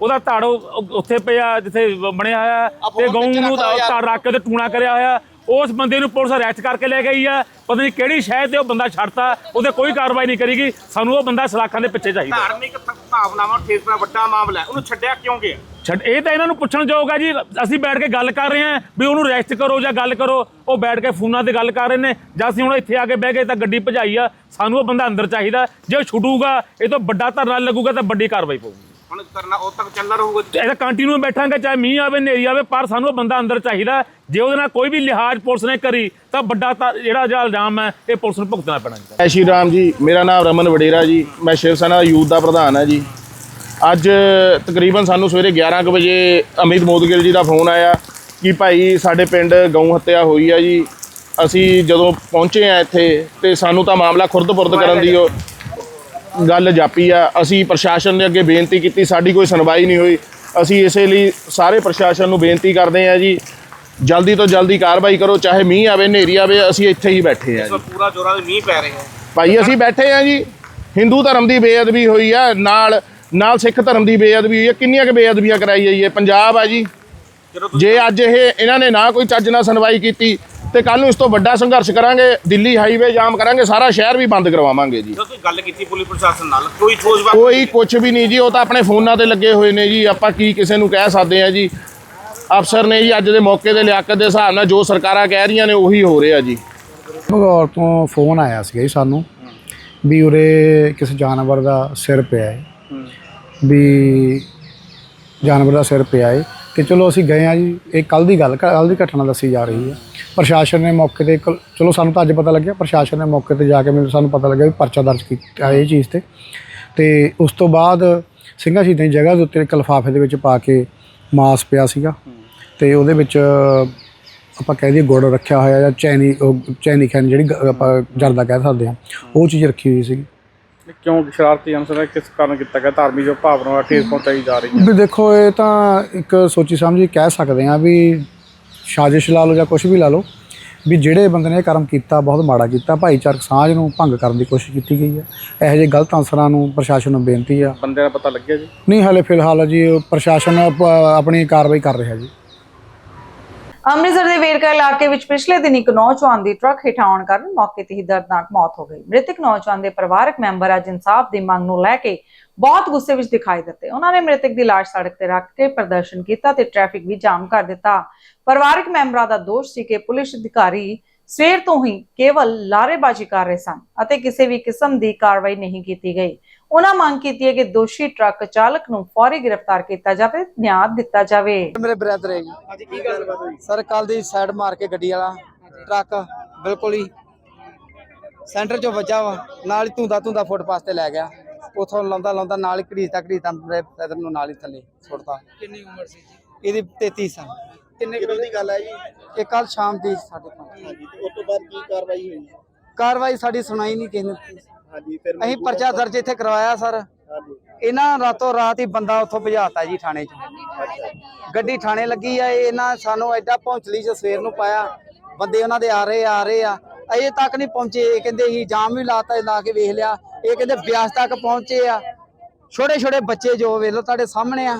ਉਹਦਾ ਧੜ ਉੱਥੇ ਪਿਆ ਜਿੱਥੇ ਬਣਿਆ ਹੋਇਆ ਤੇ ਗਊ ਨੂੰ ਧੜ ਰੱਖ ਕੇ ਤੇ ਟੂਣਾ ਕਰਿਆ ਹੋਇਆ। ਉਸ ਬੰਦੇ ਨੂੰ ਪੁਲਿਸ ਅਰੈਸਟ ਕਰਕੇ ਲੈ ਗਈ ਆ। ਪਤਾ ਨਹੀਂ ਕਿਹੜੀ ਸ਼ਹਿਰ ਤੇ ਉਹ ਬੰਦਾ ਛੱਡਤਾ ਉਹਦੇ ਕੋਈ ਕਾਰਵਾਈ ਨਹੀਂ ਕਰੀਗੀ। ਸਾਨੂੰ ਉਹ ਬੰਦਾ ਸਲਾਖਾਂ ਦੇ ਪਿੱਛੇ ਚਾਹੀਦਾ। ਧਾਰਮਿਕ ਭਾਵਨਾਵਾਂ ਠੇਸ ਦਾ ਵੱਡਾ ਮਾਮਲਾ ਹੈ। ਉਹਨੂੰ ਛੱਡਿਆ ਕਿਉਂ ਗਿਆ? ਛੱਡ ਇਹ ਤਾਂ ਇਹਨਾਂ ਨੂੰ ਪੁੱਛਣ ਹੈ ਜੀ। ਅਸੀਂ ਬੈਠ ਕੇ ਗੱਲ ਕਰ ਰਹੇ ਹਾਂ ਵੀ ਉਹਨੂੰ ਰੈਸਟ ਕਰੋ ਜਾਂ ਗੱਲ ਕਰੋ। ਉਹ ਬੈਠ ਕੇ ਫੋਨਾਂ ਤੇ ਗੱਲ ਕਰ ਰਹੇ ਨੇ। ਜਾਂ ਅਸੀਂ ਹੁਣ ਇੱਥੇ ਆ ਕੇ ਬਹਿ ਗਏ ਤਾਂ ਗੱਡੀ ਭਜਾਈ ਆ। ਸਾਨੂੰ ਉਹ ਬੰਦਾ ਅੰਦਰ ਚਾਹੀਦਾ। ਜੇ ਛੁੱਟੂਗਾ ਇਹ ਤੋਂ ਵੱਡਾ ਧਰਨਾ ਲੱਗੂਗਾ ਤਾਂ ਵੱਡੀ ਕਾਰਵਾਈ ਪਊਗੀ। ਹੁਣ ਕਰਨਾ ਉਹ ਤੱਕ ਚੱਲਦਾ ਰਹੂਗਾ। ਇਹਦਾ ਕੰਟੀਨਿਊ ਬੈਠਾਂਗੇ ਚਾਹੇ ਮੀਂਹ ਆਵੇ ਹਨੇਰੀ ਆਵੇ ਪਰ ਸਾਨੂੰ ਉਹ ਬੰਦਾ ਅੰਦਰ ਚਾਹੀਦਾ ਜੇ ਉਹਦੇ ਨਾਲ ਕੋਈ ਵੀ ਲਿਹਾਜ਼ ਪੁਲਿਸ ਨੇ ਕਰੀ ਤਾਂ ਵੱਡਾ ਜਿਹੜਾ ਜਿਹੜਾ ਇਲਜ਼ਾਮ ਹੈ ਇਹ ਪੁਲਿਸ ਨੂੰ ਭੁਗਤਣਾ ਪੈਣਾ ਸ਼੍ਰੀ ਰਾਮ ਜੀ ਮੇਰਾ ਨਾਮ ਰਮਨ ਵਡੇਰਾ ਜੀ। ਮੈਂ ਸ਼ਿਵ ਸੈਨਾ ਦਾ ਯੂਥ ਦਾ ਪ੍ਰਧਾਨ ਹਾਂ ਜੀ। ਅੱਜ ਤਕਰੀਬਨ ਸਾਨੂੰ ਸਵੇਰੇ 11 ਕੁ ਵਜੇ ਅਮਿਤ ਮੋਦਗਿਲ ਜੀ ਦਾ ਫੋਨ ਆਇਆ ਕਿ ਭਾਈ ਸਾਡੇ ਪਿੰਡ ਗਊ ਹੱਤਿਆ ਹੋਈ ਆ ਜੀ। ਅਸੀਂ ਜਦੋਂ ਪਹੁੰਚੇ ਆ ਇੱਥੇ ਤੇ ਸਾਨੂੰ ਤਾਂ ਮਾਮਲਾ ਖੁਰਦ-ਪੁਰਦ ਕਰਨ ਦੀ ਉਹ ਗੱਲ ਜਾਪੀ ਆ। ਅਸੀਂ ਪ੍ਰਸ਼ਾਸਨ ਦੇ ਅੱਗੇ ਬੇਨਤੀ ਕੀਤੀ ਸਾਡੀ ਕੋਈ ਸੁਣਵਾਈ ਨਹੀਂ ਹੋਈ। ਅਸੀਂ ਇਸੇ ਲਈ ਸਾਰੇ ਪ੍ਰਸ਼ਾਸਨ ਨੂੰ ਬੇਨਤੀ ਕਰਦੇ ਆ ਜੀ ਜਲਦੀ ਤੋਂ ਜਲਦੀ ਕਾਰਵਾਈ ਕਰੋ ਚਾਹੇ ਮੀਂਹ ਆਵੇ ਹਨੇਰੀ ਆਵੇ ਅਸੀਂ ਇੱਥੇ ਹੀ ਬੈਠੇ ਆ ਜੀ। ਪੂਰਾ ਜੋਰਾਂ ਦੇ ਮੀਂਹ ਪੈ ਰਹੇ ਹੈ ਭਾਈ ਅਸੀਂ ਬੈਠੇ ਆ ਜੀ। ਹਿੰਦੂ ਧਰਮ ਦੀ ਬੇਅਦਬੀ ਹੋਈ ਆ ਨਾਲ ਨਾਲ ਸਿੱਖ ਧਰਮ ਦੀ ਬੇਅਦਬੀ ਹੋਈ ਆ। ਕਿੰਨੀਆਂ ਕੁ ਬੇਅਦਬੀਆਂ ਕਰਾਈ ਜਾਈਏ? ਪੰਜਾਬ ਆ ਜੀ। ਜੇ ਅੱਜ ਇਹ ਇਹਨਾਂ ਨੇ ਨਾ ਕੋਈ ਚੱਜ ਨਾਲ ਸੁਣਵਾਈ ਕੀਤੀ ਤੇ ਕੱਲ ਨੂੰ ਇਸ ਤੋਂ ਵੱਡਾ ਸੰਘਰਸ਼ ਕਰਾਂਗੇ ਦਿੱਲੀ ਹਾਈਵੇ ਜਾਮ ਕਰਾਂਗੇ ਸਾਰਾ ਸ਼ਹਿਰ ਵੀ ਬੰਦ ਕਰਵਾਵਾਂਗੇ ਜੀ। ਕੋਈ ਗੱਲ ਕੀਤੀ ਪੁਲਿਸ ਪ੍ਰਸ਼ਾਸਨ ਨਾਲ ਕੋਈ ਠੋਸ ਬਾਤ ਕੋਈ ਕੁਝ ਵੀ ਨਹੀਂ ਜੀ ਉਹ ਤਾਂ ਆਪਣੇ ਫੋਨਾਂ ਤੇ ਲੱਗੇ ਹੋਏ ਨੇ ਜੀ ਆਪਾਂ ਕੀ ਕਿਸੇ ਨੂੰ ਕਹਿ ਸਕਦੇ ਆ ਜੀ। ਅਫਸਰ ਨੇ ਜੀ ਅੱਜ ਦੇ ਮੌਕੇ ਦੇ ਲਿਆਕਤ ਦੇ ਹਿਸਾਬ ਨਾਲ ਜੋ ਸਰਕਾਰਾਂ ਕਹਿ ਰਹੀਆਂ ਨੇ ਉਹੀ ਹੋ ਰਿਹਾ ਜੀ। ਭਗੌਰ ਤੋਂ ਫੋਨ ਆਇਆ ਸੀਗਾ ਜੀ ਸਾਨੂੰ ਵੀ ਉਰੇ ਕਿਸੇ ਜਾਨਵਰ ਦਾ ਸਿਰ ਪਿਆ ਹੈ। ਵੀ ਜਾਨਵਰ ਦਾ ਸਿਰ ਪਿਆ ਹੈ ਤੇ ਚਲੋ ਅਸੀਂ ਗਏ ਆ ਜੀ, ਇਹ ਕੱਲ ਦੀ ਗੱਲ ਕੱਲ ਦੀ ਘਟਨਾ ਦੱਸੀ ਜਾ ਰਹੀ ਹੈ। ਪ੍ਰਸ਼ਾਸਨ ਨੇ ਮੌਕੇ ਤੇ ਇੱਕ- ਚਲੋ ਸਾਨੂੰ ਤਾਂ ਅੱਜ ਪਤਾ ਲੱਗਿਆ, ਪ੍ਰਸ਼ਾਸਨ ਨੇ ਮੌਕੇ ਤੇ ਜਾ ਕੇ ਮੈਨੂੰ, ਸਾਨੂੰ ਪਤਾ ਲੱਗਿਆ ਵੀ ਪਰਚਾ ਦਰਜ ਕੀਤਾ ਇਹ ਚੀਜ਼ ਤੇ। ਤੇ ਉਸ ਤੋਂ ਬਾਅਦ ਸਿੰਘਾਂ ਸ਼ਹੀਦਾਂ ਦੀ ਜਗ੍ਹਾ ਦੇ ਉੱਤੇ ਇੱਕ ਲਿਫਾਫੇ ਦੇ ਵਿੱਚ ਪਾ ਕੇ ਮਾਸ ਪਿਆ ਸੀਗਾ। ਤੇ ਉਹਦੇ ਵਿੱਚ ਆਪਾਂ ਕਹਿ ਦਈਏ ਗੁੜ ਰੱਖਿਆ ਹੋਇਆ ਜਾਂ ਚੈਨੀ, ਉਹ ਚੈਨੀ ਖੈਨ ਜਿਹੜੀ ਗ- ਆਪਾਂ ਜਰਦਾ ਕਹਿ ਸਕਦੇ ਹਾਂ, ਉਹ ਚੀਜ਼ ਰੱਖੀ ਹੋਈ ਸੀ ਕਿਉਂ ਸ਼ਰਾਰਤੀ ਅਨਸਰ ਕਿਸ ਕਾਰਨ ਕੀਤਾ ਗਿਆ ਧਾਰਮਿਕ ਜੋ ਭਾਵਨਾ ਨੂੰ ਠੇਸ ਪਹੁੰਚਾਈ ਜਾ ਰਹੀ ਵੀ ਦੇਖੋ ਇਹ ਤਾਂ ਇੱਕ ਸੋਚੀ ਸਮਝੀ ਕਹਿ ਸਕਦੇ ਹਾਂ ਵੀ ਸਾਜ਼ਿਸ਼ ਲਾ ਲਓ ਜਾਂ ਕੁਝ ਵੀ ਲਾ ਲਓ ਵੀ ਜਿਹੜੇ ਬੰਦੇ ਨੇ ਇਹ ਕਰਮ ਕੀਤਾ ਬਹੁਤ ਮਾੜਾ ਕੀਤਾ ਭਾਈਚਾਰਕ ਸਾਂਝ ਨੂੰ ਭੰਗ ਕਰਨ ਦੀ ਕੋਸ਼ਿਸ਼ ਕੀਤੀ ਗਈ ਹੈ। ਇਹੋ ਜਿਹੇ ਗਲਤ ਅਨਸਰਾਂ ਨੂੰ ਪ੍ਰਸ਼ਾਸਨ ਨੂੰ ਬੇਨਤੀ ਆ। ਬੰਦੇ ਦਾ ਪਤਾ ਲੱਗਿਆ ਜੀ? ਨਹੀਂ ਹਾਲੇ ਫਿਲਹਾਲ ਜੀ ਪ੍ਰਸ਼ਾਸਨ ਆਪ- ਆਪਣੀ ਕਾਰਵਾਈ ਕਰ ਰਿਹਾ ਜੀ। ਅੰਮ੍ਰਿਤਸਰ ਦੇ ਵੇਰਕਾ ਇਲਾਕੇ ਵਿੱਚ ਪਿਛਲੇ ਦਿਨ ਇੱਕ ਨੌਜਵਾਨ ਦੀ ਟਰੱਕ ਹੇਠ ਆਉਣ ਕਾਰਨ ਮੌਕੇ ਤੇ ਹੀ ਦਰਦਨਾਕ ਮੌਤ ਹੋ ਗਈ। ਮ੍ਰਿਤਕ ਨੌਜਵਾਨ ਦੇ ਪਰਿਵਾਰਕ ਮੈਂਬਰ ਅੱਜ ਇਨਸਾਫ ਦੀ ਮੰਗ ਨੂੰ ਲੈ ਕੇ ਬਹੁਤ ਗੁੱਸੇ ਵਿੱਚ ਦਿਖਾਈ ਦਿੱਤੇ। ਉਹਨਾਂ ਨੇ ਮ੍ਰਿਤਕ ਦੀ ਲਾਸ਼ ਸੜਕ ਤੇ ਰੱਖ ਕੇ ਪ੍ਰਦਰਸ਼ਨ ਕੀਤਾ ਤੇ ਟ੍ਰੈਫਿਕ ਵੀ ਜਾਮ ਕਰ ਦਿੱਤਾ। ਪਰਿਵਾਰਕ ਮੈਂਬਰਾਂ ਦਾ ਦੋਸ਼ ਸੀ ਕਿ ਪੁਲਿਸ ਅਧਿਕਾਰੀ ਸਵੇਰ ਤੋਂ ਹੀ ਕੇਵਲ ਲਾਰੇਬਾਜ਼ੀ ਕਰ ਰਹੇ ਸਨ ਅਤੇ ਕਿਸੇ ਵੀ ਕਿਸਮ ਦੀ ਕਾਰਵਾਈ ਨਹੀਂ ਕੀਤੀ ਗਈ। ਉਹਨਾਂ ਮੰਗ ਕੀਤੀ ਹੈ ਕਿ ਦੋਸ਼ੀ ਟਰੱਕ ਚਾਲਕ ਨੂੰ ਫੌਰੀ ਗ੍ਰਿਫਤਾਰ ਕੀਤਾ ਜਾਵੇ ਨਿਆਂ ਦਿੱਤਾ ਜਾਵੇ। ਮੇਰੇ ਬ੍ਰਦਰ ਹੈ ਜੀ। ਅੱਜ ਕੀ ਗੱਲਬਾਤ ਹੋਈ? ਸਰ ਕੱਲ ਦੀ ਸਾਈਡ ਮਾਰ ਕੇ ਗੱਡੀ ਵਾਲਾ ਟਰੱਕ ਬਿਲਕੁਲ ਹੀ ਸੈਂਟਰ 'ਚੋਂ ਵੱਜਾ ਵਾ ਨਾਲ ਹੀ ਧੁੰਦਾ ਧੁੰਦਾ ਫੁੱਟਪਾਥ ਤੇ ਲੈ ਗਿਆ। ਉਥੋਂ ਲਾਉਂਦਾ ਲਾਉਂਦਾ ਨਾਲ ਹੀ ਘੜੀਸਦਾ ਘੜੀਸਦਾ ਮੇਰੇ ਬ੍ਰਦਰ ਨੂੰ ਨਾਲ ਹੀ ਥੱਲੇ ਸੁੱਟਤਾ। ਕਿੰਨੀ ਉਮਰ ਸੀ ਜੀ? ਇਹਦੀ 33 ਸਾਲ। ਕਿੰਨੇ ਕਿਲੋ ਦੀ ਗੱਲ ਹੈ ਜੀ? ਇਹ ਕੱਲ ਸ਼ਾਮ ਦੀ ਸਾਡੇ ਕੋਲ ਹਾਂਜੀ ਤੇ ਉਸ ਤੋਂ ਬਾਅਦ ਕੀ ਕਾਰਵਾਈ ਹੋਈ? ਕਾਰਵਾਈ ਸਾਡੀ ਸੁਣਾਈ ਨਹੀਂ ਕਿਸੇ ਨੇ। ਹਾਂਜੀ ਫਿਰ ਅਸੀਂ ਪਰਚਾ ਦਰਜ ਇੱਥੇ ਕਰਵਾਇਆ ਸਰ। ਇਹਨਾਂ ਰਾਤੋਂ ਰਾਤ ਹੀ ਬੰਦਾ ਉੱਥੋਂ ਭਜਾਤਾ ਜੀ ਥਾਣੇ 'ਚ। ਗੱਡੀ ਥਾਣੇ ਲੱਗੀ ਆ ਇਹ ਇਹਨਾਂ ਸਾਨੂੰ ਐਡਾ ਪਹੁੰਚਲੀ 'ਚ ਸਵੇਰ ਨੂੰ ਪਾਇਆ। ਬੰਦੇ ਉਹਨਾਂ ਦੇ ਆ ਰਹੇ ਆ ਰਹੇ ਆ। ਅਜੇ ਤੱਕ ਨਹੀਂ ਪਹੁੰਚੇ। ਇਹ ਕਹਿੰਦੇ ਅਸੀਂ ਜਾਮ ਵੀ ਲਾਤਾ ਲਾ ਕੇ ਵੇਖ ਲਿਆ। ਇਹ ਕਹਿੰਦੇ ਬਿਆਸ ਤੱਕ ਪਹੁੰਚੇ ਆ। ਛੋਟੇ ਛੋਟੇ ਬੱਚੇ ਜੋ ਵੇਖ ਲਓ ਤੁਹਾਡੇ ਸਾਹਮਣੇ ਆ।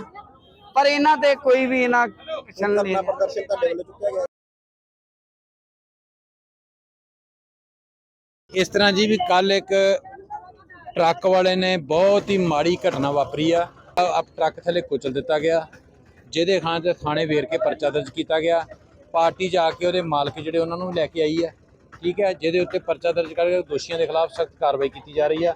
ਪਰ ਇਹਨਾਂ ਤੇ ਕੋਈ ਵੀ ਇਹਨਾਂ ਐਕਸ਼ਨ ਨਹੀਂ। ਧਰਨਾ ਪ੍ਰਦਰਸ਼ਨ ਤੁਹਾਡੇ ਵੱਲੋਂ ਚੁੱਕਿਆ ਗਿਆ। ਇਸ ਤਰ੍ਹਾਂ ਜੀ ਵੀ ਕੱਲ ਇੱਕ ਟਰੱਕ ਵਾਲੇ ਨੇ ਬਹੁਤ ਹੀ ਮਾੜੀ ਘਟਨਾ ਵਾਪਰੀ ਆ। ਅ ਟਰੱਕ ਥੱਲੇ ਕੁਚਲ ਦਿੱਤਾ ਗਿਆ। ਜਿਹਦੇ ਖਾਂ ਤੇ ਥਾਣੇ ਵੇਰ ਕੇ ਪਰਚਾ ਦਰਜ ਕੀਤਾ ਗਿਆ। ਪਾਰਟੀ ਜਾ ਕੇ ਉਹਦੇ ਮਾਲਕ ਜਿਹੜੇ ਉਹਨਾਂ ਨੂੰ ਲੈ ਕੇ ਆਈ ਹੈ ਠੀਕ ਹੈ, ਜਿਹਦੇ ਉੱਤੇ ਪਰਚਾ ਦਰਜ ਕਰਕੇ ਦੋਸ਼ੀਆਂ ਦੇ ਖਿਲਾਫ ਸਖਤ ਕਾਰਵਾਈ ਕੀਤੀ ਜਾ ਰਹੀ ਆ।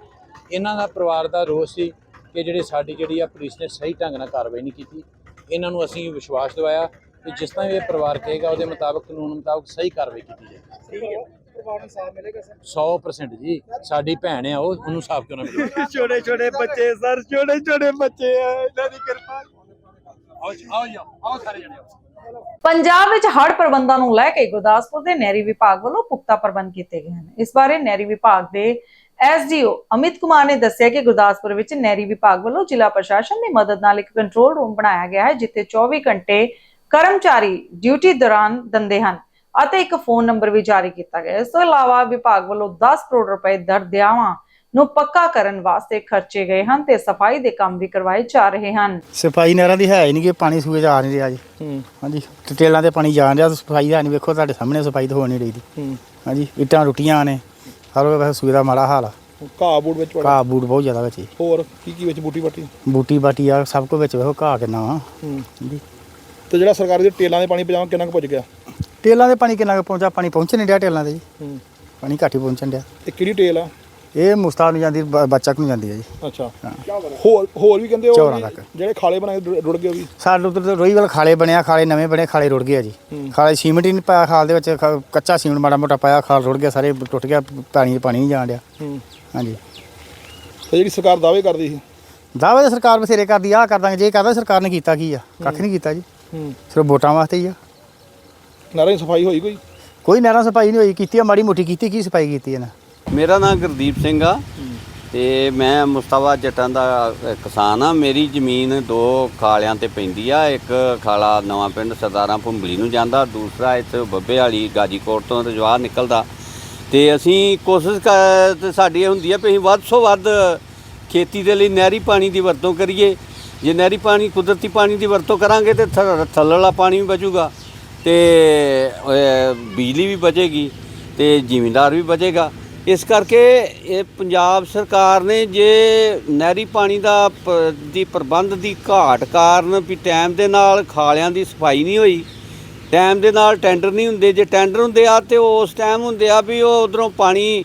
ਇਹਨਾਂ ਦਾ ਪਰਿਵਾਰ ਦਾ ਰੋਸ ਸੀ ਕਿ ਜਿਹੜੇ ਸਾਡੀ ਜਿਹੜੀ ਆ ਪੁਲਿਸ ਨੇ ਸਹੀ ਢੰਗ ਨਾਲ ਕਾਰਵਾਈ ਨਹੀਂ ਕੀਤੀ। ਇਹਨਾਂ ਨੂੰ ਅਸੀਂ ਵਿਸ਼ਵਾਸ ਦਿਵਾਇਆ ਕਿ ਜਿਸ ਤਰ੍ਹਾਂ ਵੀ ਇਹ ਪਰਿਵਾਰ ਕਹੇਗਾ, ਉਹਦੇ ਮੁਤਾਬਕ ਕਾਨੂੰਨ ਮੁਤਾਬਕ ਸਹੀ ਕਾਰਵਾਈ ਕੀਤੀ ਜਾਏਗੀ। ਪਰਿਵਾਰ ਨੂੰ ਸਾਥ ਮਿਲੇਗਾ ਸਰ? 100% ਜੀ। ਸਾਡੀ ਭੈਣ ਆ ਉਹ ਉਹਨੂੰ ਸਾਫ਼ ਕਿਉਂ ਨਾ ਮਿਲੇ? ਛੋਟੇ ਛੋਟੇ ਬੱਚੇ ਸਰ ਛੋਟੇ ਛੋਟੇ ਬੱਚੇ ਆ ਇਹਨਾਂ ਦੀ ਕਿਰਪਾ। ਆਓ ਜੀ, ਆਓ ਜੀ, ਆਓ ਸਾਰੇ ਜਣੇ ਆਓ। ਪੰਜਾਬ ਵਿੱਚ ਹੜ੍ਹ ਪ੍ਰਬੰਧਾਂ ਨੂੰ ਲੈ ਕੇ ਗੁਰਦਾਸਪੁਰ ਦੇ ਨਹਿਰੀ ਵਿਭਾਗ ਵੱਲੋਂ ਪੁਖਤਾ ਪ੍ਰਬੰਧ ਕੀਤੇ ਗਏ ਹਨ। ਇਸ ਬਾਰੇ ਨਹਿਰੀ ਵਿਭਾਗ ਦੇ ਐਸਡੀਓ ਅਮਿਤ ਕੁਮਾਰ ਨੇ ਦੱਸਿਆ ਕਿ ਗੁਰਦਾਸਪੁਰ ਵਿੱਚ ਨਹਿਰੀ ਵਿਭਾਗ ਵੱਲੋਂ ਜ਼ਿਲ੍ਹਾ ਪ੍ਰਸ਼ਾਸਨ ਦੀ ਮਦਦ ਨਾਲ ਇੱਕ ਕੰਟਰੋਲ ਰੂਮ ਬਣਾਇਆ ਗਿਆ ਹੈ ਜਿੱਥੇ 24 ਘੰਟੇ ਕਰਮਚਾਰੀ ਡਿਊਟੀ ਦੌਰਾਨ ਦਿੰਦੇ ਹਨ। ਅਤੇ ਇੱਕ ਫੋਨ ਨੰਬਰ ਵੀ ਜਾਰੀ ਕੀਤਾ ਗਿਆ ਹੈ। ਇਸ ਤੋਂ ਇਲਾਵਾ ਵਿਭਾਗ ਵੱਲੋਂ 10 ਕਰੋੜ ਰੁਪਏ ਦਰਦਿਆਵਾਂ ਨੂੰ ਪੱਕਾ ਕਰਨ ਵਾਸਤੇ ਖਰਚੇ ਗਏ ਹਨ ਤੇ ਸਫ਼ਾਈ ਦੇ ਕੰਮ ਵੀ ਕਰਵਾਏ ਜਾ ਰਹੇ ਹਨ। ਸਫ਼ਾਈ ਨਹਿਰਾਂ ਦੀ ਹੈ ਹੀ ਨਹੀਂ ਕਿ ਪਾਣੀ ਸੂਏ ਆ ਨਹੀਂ ਰਿਹਾ ਜੀ। ਹਾਂਜੀ ਤੇ ਟੇਲਾਂ ਤੇ ਪਾਣੀ ਜਾਣ ਰਿਹਾ ਸਫ਼ਾਈ ਦਾ ਨਹੀਂ। ਵੇਖੋ ਤੁਹਾਡੇ ਸਾਹਮਣੇ ਸਫ਼ਾਈ ਤਾਂ ਹੋ ਨਹੀਂ ਰਹੀ ਦੀ ਹਾਂਜੀ ਇੱਟਾਂ ਰੁੱਟੀਆਂ ਨੇ। ਹਰ ਵੇਲੇ ਸੂਏ ਦਾ ਮਾੜਾ ਹਾਲ ਆ। ਘਾਹ ਬੂੜ ਵਿੱਚ। ਘਾਹ ਬੂਟ ਬਹੁਤ ਜ਼ਿਆਦਾ ਵਿੱਚ ਜੀ। ਹੋਰ ਕੀ ਕੀ ਵਿੱਚ ਬੂਟੀ ਬਾਟੀ? ਬੂਟੀ ਬਾਟੀ ਆ ਸਭ ਕੁਝ ਵਿੱਚ ਵੇਖੋ ਘਾਹ ਕਿੰਨਾ ਵਾ। ਹਾਂਜੀ। ਤੇ ਜਿਹੜਾ ਸਰਕਾਰੀ ਦੇ ਟੇਲਾਂ ਦੇ ਪਾਣੀ ਪਜਾਉਣ ਕਿੰਨਾ ਕੁ ਪੁੱਜ ਗਿਆ? ਟੇਲਾਂ ਦੇ ਪਾਣੀ ਕਿੰਨਾ ਕੁ ਪਹੁੰਚਾ ਪਾਣੀ ਪਹੁੰਚ ਨਹੀਂ ਰਿਹਾ ਟੇਲਾਂ ਤੇ ਜੀ। ਪਾਣੀ ਘੱਟ ਹੀ ਪਹੁੰਚਣ ਡਿਆ। ਤੇ ਕਿਹੜੀ ਟੇਲ ਆ? ਇਹ ਮੁਸਤਾਦ ਨੂੰ ਜਾਂਦੀ ਬ- ਬੱਚਕ ਨੂੰ ਜਾਂਦੀ ਹੈ ਜੀ। ਅੱਛਾ। ਹੋਰ ਹੋਰ ਵੀ ਕਹਿੰਦੇ ਚੌਰਾਂ ਤੱਕ। ਜਿਹੜੇ ਖਾਲੇ ਬਣਾਏ ਰੁੜ ਗਏ ਉਹ ਵੀ? ਸਾਡੇ ਉੱਧਰ ਤਾਂ ਰੋਹੀਵਾਲ ਖਾਲੇ ਬਣਿਆ ਖਾਲੇ ਨਵੇਂ ਬਣੇ ਖਾਲੇ ਰੁੜ ਗਏ ਆ ਜੀ। ਖਾਲੇ ਸੀਮਿੰਟ ਹੀ ਨਹੀਂ ਪਾਇਆ ਖਾਲ ਦੇ ਵਿੱਚ ਖ- ਕੱਚਾ ਸੀਮਿੰਟ ਮਾੜਾ ਮੋਟਾ ਪਾਇਆ ਖਾਲ ਰੁੜ ਗਿਆ ਸਾਰੇ ਟੁੱਟ ਗਿਆ ਪਾਣੀ ਪਾਣੀ ਨਹੀਂ ਜਾਣ ਡਿਆ। ਹਾਂਜੀ। ਤੇ ਜਿਹੜੀ ਸਰਕਾਰ ਦਾਅਵੇ ਕਰਦੀ ਸੀ? ਦਾਅਵੇ ਤਾਂ ਸਰਕਾਰ ਬਥੇਰੇ ਕਰਦੀ ਆ ਕਰ ਦਾਂਗੇ ਜੇ ਕਰਦਾ ਸਰਕਾਰ ਨੇ ਕੀਤਾ ਕੀ ਆ? ਕੱਖ ਨਹੀਂ ਕੀਤਾ ਜੀ। ਸਿਰਫ ਵੋਟਾਂ ਵਾਸਤੇ ਹੀ ਆ। ਨਾਰੇ ਸਫ਼ਾਈ ਹੋਈ ਕੋਈ? ਕੋਈ ਨਹਿਰਾਂ ਸਫ਼ਾਈ ਨਹੀਂ ਹੋਈ ਕੀਤੀ ਆ ਮਾੜੀ ਮੋਟੀ ਕੀਤੀ ਕੀ ਸਫ਼ਾਈ ਕੀਤੀ ਇਹਨਾਂ? ਮੇਰਾ ਨਾਮ ਗੁਰਦੀਪ ਸਿੰਘ ਆ ਤੇ ਮੈਂ ਮੁਸਤਫਾ ਜੱਟਾਂ ਦਾ ਕਿਸਾਨ ਆ। ਮੇਰੀ ਜ਼ਮੀਨ ਦੋ ਖਾਲਿਆਂ ਤੇ ਪੈਂਦੀ ਆ। ਇੱਕ ਖਾਲਾ ਨਵਾਂ ਪਿੰਡ ਸਰਦਾਰਾਂ ਭੁੰਬਲੀ ਨੂੰ ਜਾਂਦਾ ਦੂਸਰਾ ਇੱਥੇ ਬੱਬੇ ਵਾਲੀ ਗਾਜੀਕੋਟ ਤੋਂ ਰਜਵਾਰ ਨਿਕਲਦਾ। ਤੇ ਅਸੀਂ ਕੋਸ਼ਿਸ਼ ਕਰ ਤੇ ਸਾਡੀ ਇਹ ਹੁੰਦੀ ਆ ਵੀ ਅਸੀਂ ਵੱਧ ਤੋਂ ਵੱਧ ਖੇਤੀ ਦੇ ਲਈ ਨਹਿਰੀ ਪਾਣੀ ਦੀ ਵਰਤੋਂ ਕਰੀਏ। ਜੇ ਨਹਿਰੀ ਪਾਣੀ ਕੁਦਰਤੀ ਪਾਣੀ ਦੀ ਵਰਤੋਂ ਕਰਾਂਗੇ ਤੇ ਥ- ਥੱਲੜਾ ਪਾਣੀ ਵੀ ਬਚੂਗਾ। ਤੇ ਬਿਜਲੀ ਵੀ ਬਚੇਗੀ ਤੇ ਜ਼ਿਮੀਂਦਾਰ ਵੀ ਬਚੇਗਾ। ਇਸ ਕਰਕੇ ਇਹ ਪੰਜਾਬ ਸਰਕਾਰ ਨੇ ਜੇ ਨਹਿਰੀ ਪਾਣੀ ਦਾ ਦੀ ਪ੍ਰਬੰਧ ਦੀ ਘਾਟ ਕਾਰਨ ਵੀ ਟਾਈਮ ਦੇ ਨਾਲ ਖਾਲਿਆਂ ਦੀ ਸਫ਼ਾਈ ਨਹੀਂ ਹੋਈ, ਟਾਈਮ ਦੇ ਨਾਲ ਟੈਂਡਰ ਨਹੀਂ ਹੁੰਦੇ, ਜੇ ਟੈਂਡਰ ਹੁੰਦੇ ਆ ਤੇ ਉਸ ਟਾਈਮ ਹੁੰਦੇ ਆ ਵੀ ਉਹ ਉਧਰੋਂ ਪਾਣੀ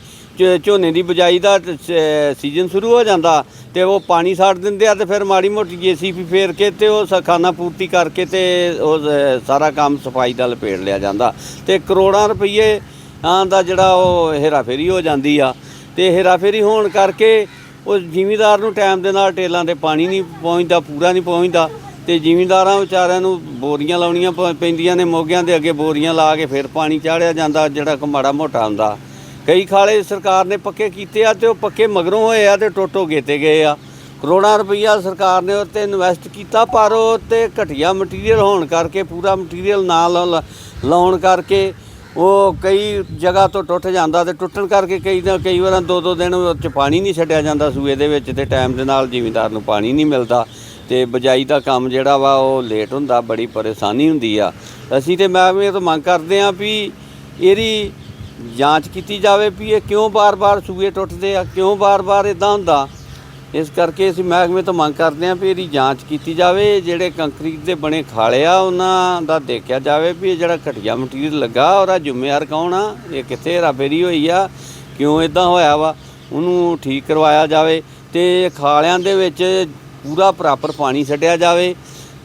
ਝੋਨੇ ਦੀ ਬਿਜਾਈ ਦਾ ਸ- ਸੀਜ਼ਨ ਸ਼ੁਰੂ ਹੋ ਜਾਂਦਾ ਤੇ ਉਹ ਪਾਣੀ ਛੱਡ ਦਿੰਦੇ ਆ ਤੇ ਫਿਰ ਮਾੜੀ ਮੋਟੀ ਜੀਸੀਪੀ ਫੇਰ ਕੇ ਤੇ ਉਹ ਸਖਾਨਾ ਪੂਰਤੀ ਕਰਕੇ ਤੇ ਉਹ ਸਾਰਾ ਕੰਮ ਸਫ਼ਾਈ ਦਾ ਲਪੇਟ ਲਿਆ ਜਾਂਦਾ। ਤੇ ਕਰੋੜਾਂ ਰੁਪਏ ਦਾ ਜਿਹੜਾ ਉਹ ਹੇਰਾਫੇਰੀ ਹੋ ਜਾਂਦੀ ਆ। ਤੇ ਹੇਰਾਫੇਰੀ ਹੋਣ ਕਰਕੇ ਉਹ ਜ਼ਿਮੀਦਾਰ ਨੂੰ ਟਾਈਮ ਦੇ ਨਾਲ ਟੇਲਾਂ ਤੇ ਪਾਣੀ ਨਹੀਂ ਪਹੁੰਚਦਾ, ਪੂਰਾ ਨਹੀਂ ਪਹੁੰਚਦਾ ਤੇ ਜ਼ਿਮੀਂਦਾਰਾਂ ਵਿਚਾਰਿਆਂ ਨੂੰ ਬੋਰੀਆਂ ਲਾਉਣੀਆਂ ਪੈਂਦੀਆਂ ਨੇ ਮੋਗਿਆਂ ਦੇ ਅੱਗੇ ਬੋਰੀਆਂ ਲਾ ਕੇ ਫਿਰ ਪਾਣੀ ਚਾੜਿਆ ਜਾਂਦਾ ਜਿਹੜਾ ਮਾੜਾ ਮੋਟਾ ਹੁੰਦਾ। ਕਈ ਖਾਲੇ ਸਰਕਾਰ ਨੇ ਪੱਕੇ ਕੀਤੇ ਆ ਤੇ ਉਹ ਪੱਕੇ ਮਗਰੋਂ ਹੋਏ ਆ ਤੇ ਟੋਟੋ ਗੇਤੇ ਗਏ ਆ। ਕਰੋੜਾਂ ਰੁਪਈਆ ਸਰਕਾਰ ਨੇ ਉੱਤੇ ਇਨਵੈਸਟ ਕੀਤਾ, ਪਰ ਉਹ ਤੇ ਘਟੀਆ ਮਟੀਰੀਅਲ ਹੋਣ ਕਰਕੇ, ਪੂਰਾ ਮਟੀਰੀਅਲ ਨਾ ਲਾ- ਲਾਉਣ ਕਰਕੇ ਉਹ ਕਈ ਜਗ੍ਹਾ ਤੋਂ ਟੁੱਟ ਜਾਂਦਾ ਤੇ ਟੁੱਟਣ ਕਰਕੇ ਕਈ ਨਾ ਕਈ ਵਾਰਾਂ ਦੋ ਦੋ ਦਿਨ ਉਹ 'ਚ ਪਾਣੀ ਨਹੀਂ ਛੱਡਿਆ ਜਾਂਦਾ ਸੂਏ ਦੇ ਵਿੱਚ ਤੇ ਟਾਈਮ ਦੇ ਨਾਲ ਜ਼ਿਮੀਂਦਾਰ ਨੂੰ ਪਾਣੀ ਨਹੀਂ ਮਿਲਦਾ ਤੇ ਬਜਾਈ ਦਾ ਕੰਮ ਜਿਹੜਾ ਵਾ ਉਹ ਲੇਟ ਹੁੰਦਾ, ਬੜੀ ਪਰੇਸ਼ਾਨੀ ਹੁੰਦੀ ਆ। ਅਸੀਂ ਤੇ ਮੈਂ ਵੀ ਇਹ ਤੋਂ ਮੰਗ ਕਰਦੇ ਆ ਵੀ ਇਹਦੀ ਜਾਂਚ ਕੀਤੀ ਜਾਵੇ ਵੀ ਇਹ ਕਿਉਂ ਬਾਰ-ਬਾਰ ਸੂਏ ਟੁੱਟਦੇ ਆ, ਕਿਉਂ ਬਾਰ-ਬਾਰ ਇਦਾਂ ਹੁੰਦਾ। ਇਸ ਕਰਕੇ ਅਸੀਂ ਮਹਿਕਮੇ ਤੋਂ ਮੰਗ ਕਰਦੇ ਹਾਂ ਵੀ ਇਹਦੀ ਜਾਂਚ ਕੀਤੀ ਜਾਵੇ, ਜਿਹੜੇ ਕੰਕਰੀਟ ਦੇ ਬਣੇ ਖਾਲੇ ਆ, ਉਹਨਾਂ ਦਾ ਦੇਖਿਆ ਜਾਵੇ ਵੀ ਇਹ ਜਿਹੜਾ ਘਟੀਆ ਮਟੀਰੀਅਲ ਲੱਗਾ, ਉਹਦਾ ਜ਼ਿੰਮੇਵਾਰ ਕੌਣ ਆ, ਇਹ ਕਿੱਥੇ ਹੇਰਾਫੇਰੀ ਹੋਈ ਆ, ਕਿਉਂ ਇਦਾਂ ਹੋਇਆ ਵਾ, ਉਹਨੂੰ ਠੀਕ ਕਰਵਾਇਆ ਜਾਵੇ ਤੇ ਖਾਲਿਆਂ ਦੇ ਵਿੱਚ ਪੂਰਾ ਪ੍ਰਾਪਰ ਪਾਣੀ ਛੱਡਿਆ ਜਾਵੇ।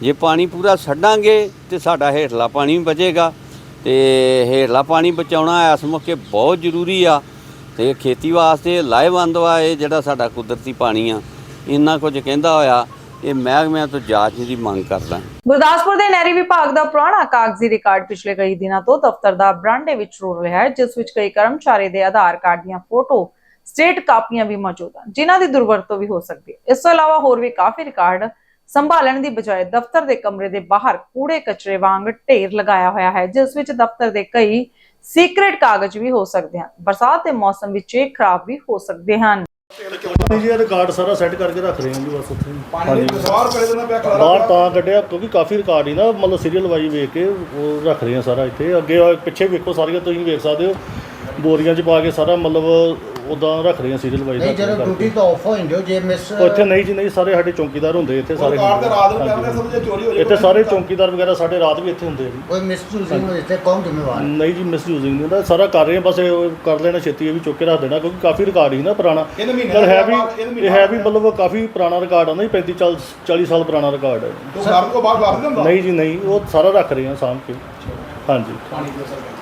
ਜੇ ਪਾਣੀ ਪੂਰਾ ਛੱਡਾਂਗੇ ਤੇ ਸਾਡਾ ਹੇਠਲਾ ਪਾਣੀ ਵੀ ਬਚੇਗਾ। ਤੇ ਹੇਠਲਾ ਪਾਣੀ ਬਚਾਉਣਾ ਇਸ ਮੌਕੇ ਬਹੁਤ ਜ਼ਰੂਰੀ ਆ ਤੇ ਖੇਤੀ ਵਾਸਤੇ ਲਾਹੇਵੰਦ ਵਾ ਇਹ ਜਿਹੜਾ ਸਾਡਾ ਕੁਦਰਤੀ ਪਾਣੀ ਆ। ਇੰਨਾ ਕੁਝ ਕਹਿੰਦਾ ਹੋਇਆ, ਇਹ ਮਹਿਕਮਿਆਂ ਤੋਂ ਜਾਂਚ ਦੀ ਮੰਗ ਕਰਦਾ। ਗੁਰਦਾਸਪੁਰ ਦੇ ਨਹਿਰੀ ਵਿਭਾਗ ਦਾ ਪੁਰਾਣਾ ਕਾਗਜ਼ੀ ਰਿਕਾਰਡ ਪਿਛਲੇ ਕਈ ਦਿਨਾਂ ਤੋਂ ਦਫ਼ਤਰ ਦਾ ਬਰਾਂਡੇ ਵਿੱਚ ਰੋਲ ਰਿਹਾ ਹੈ, ਜਿਸ ਵਿੱਚ ਕਈ ਕਰਮਚਾਰੀ ਦੇ ਆਧਾਰ ਕਾਰਡ ਦੀਆਂ ਫੋਟੋ, ਸਟੇਟ ਕਾਪੀਆਂ ਵੀ ਮੌਜੂਦ ਹਨ, ਜਿਨ੍ਹਾਂ ਦੀ ਦੁਰਵਰਤੋਂ ਵੀ ਹੋ ਸਕਦੀ ਹੈ। ਇਸ ਤੋਂ ਇਲਾਵਾ ਹੋਰ ਵੀ ਕਾਫੀ ਰਿਕਾਰਡ ਸੰਭਾਲਣ ਦੀ ਬਜਾਏ ਦਫ਼ਤਰ ਦੇ ਕਮਰੇ ਦੇ ਬਾਹਰ ਕੂੜੇ ਕਚਰੇ ਵਾਂਗ ਢੇਰ ਲਗਾਇਆ ਹੋਇਆ ਹੈ ਜਿਸ ਵਿੱਚ ਦਫ਼ਤਰ ਦੇ ਕਈ ਸੀਕ੍ਰੇਟ ਕਾਗਜ਼ ਵੀ ਹੋ ਸਕਦੇ ਹਨ। ਬਰਸਾਤ ਦੇ ਮੌਸਮ ਵਿੱਚ ਇਹ ਖਰਾਬ ਵੀ ਹੋ ਸਕਦੇ ਹਨ। ਜੀ ਇਹ ਰਿਕਾਰਡ ਸਾਰਾ ਸੈੱਟ ਕਰਕੇ ਰੱਖ ਰਹੇ ਹਾਂ ਜੀ ਬਸ ਉੱਥੇ। ਪਾਣੀ ਦੇ ਸਵਾਰ ਕਰੇ ਤੇ ਨਾ ਪਿਆ ਖਲਾਰਾ। ਬਾਹਰ ਤਾਂ ਕੱਢਿਆ ਕਿਉਂਕਿ ਕਾਫੀ ਰਿਕਾਰਡ ਹੀ ਨਾ ਮਤਲਬ ਸੀਰੀਅਲ ਵਾਈਜ਼ ਵੇਖ ਕੇ ਉਹ ਰੱਖ ਰਹੇ ਹਾਂ ਸਾਰਾ ਇੱਥੇ। ਅੱਗੇ ਪਿੱਛੇ ਵੇਖੋ ਸਾਰੀਆਂ ਤੁਸੀਂ ਵੇਖ ਸਕਦੇ ਹੋ ਬੋਰੀਆਂ 'ਚ ਪਾ ਕੇ ਸਾਰਾ ਮਤਲਬ ਉਦਾਂ ਰੱਖ ਰਹੇ ਹਾਂ ਸੀਰੀਅਲ ਵਾਈਜ਼ ਨਹੀਂ ਜਦੋਂ ਡਿਊਟੀ ਤੋਂ ਆਫ ਹੋ ਜਾਂਦੇ ਹੋ ਜੇ ਮਿਸ ਇੱਥੇ ਨਹੀਂ ਜੀ ਨਹੀਂ ਸਾਰੇ ਸਾਡੇ ਚੌਕੀਦਾਰ ਹੁੰਦੇ ਇੱਥੇ ਸਾਰੇ ਕਾਰ ਤੇ ਰਾਤ ਨੂੰ ਸਭ ਜੇ ਚੋਰੀ ਹੋ ਜਾਏ ਇੱਥੇ ਸਾਰੇ ਚੌਕੀਦਾਰ ਵਗੈਰਾ ਸਾਡੇ ਰਾਤ ਵੀ ਇੱਥੇ ਹੁੰਦੇ ਆ ਜੀ। ਕੋਈ ਮਿਸਯੂਜ਼ਿੰਗ ਹੋਏ ਤੇ ਕੌਣ ਜ਼ਿੰਮੇਵਾਰ? ਹੈ? ਨਹੀਂ ਜੀ ਮਿਸਯੂਜ਼ਿੰਗ ਨਹੀਂ ਹੁੰਦਾ ਸਾਰਾ ਕਰ ਰਹੇ ਹਾਂ ਬਸ ਇਹ ਕਰ ਲੈਣਾ ਛੇਤੀ ਇਹ ਵੀ ਚੁੱਕ ਕੇ ਰੱਖ ਦੇਣਾ ਕਿਉਂਕਿ ਕਾਫੀ ਰਿਕਾਰਡ ਹੀ ਨਾ ਪੁਰਾਣਾ। ਪਰ ਹੈ ਵੀ ਇਹ ਹੈ ਵੀ ਮਤਲਬ ਕਾਫੀ ਪੁਰਾਣਾ ਰਿਕਾਰਡ ਆ ਨਾ ਜੀ 35 40 40 ਸਾਲ ਪੁਰਾਣਾ ਰਿਕਾਰਡ ਹੈ ਤੂੰ ਘਰ ਤੋਂ ਬਾਹਰ ਖਲਾਰ ਦਿੰਦਾ? ਨਹੀਂ ਜੀ ਨਹੀਂ ਉਹ ਸਾਰਾ ਰੱਖ ਰਹੇ ਹਾਂ ਸਾਂਭ ਕੇ। ਹਾਂਜੀ। ਪਾਣੀ ਦੇ ਸਰਕਾਰ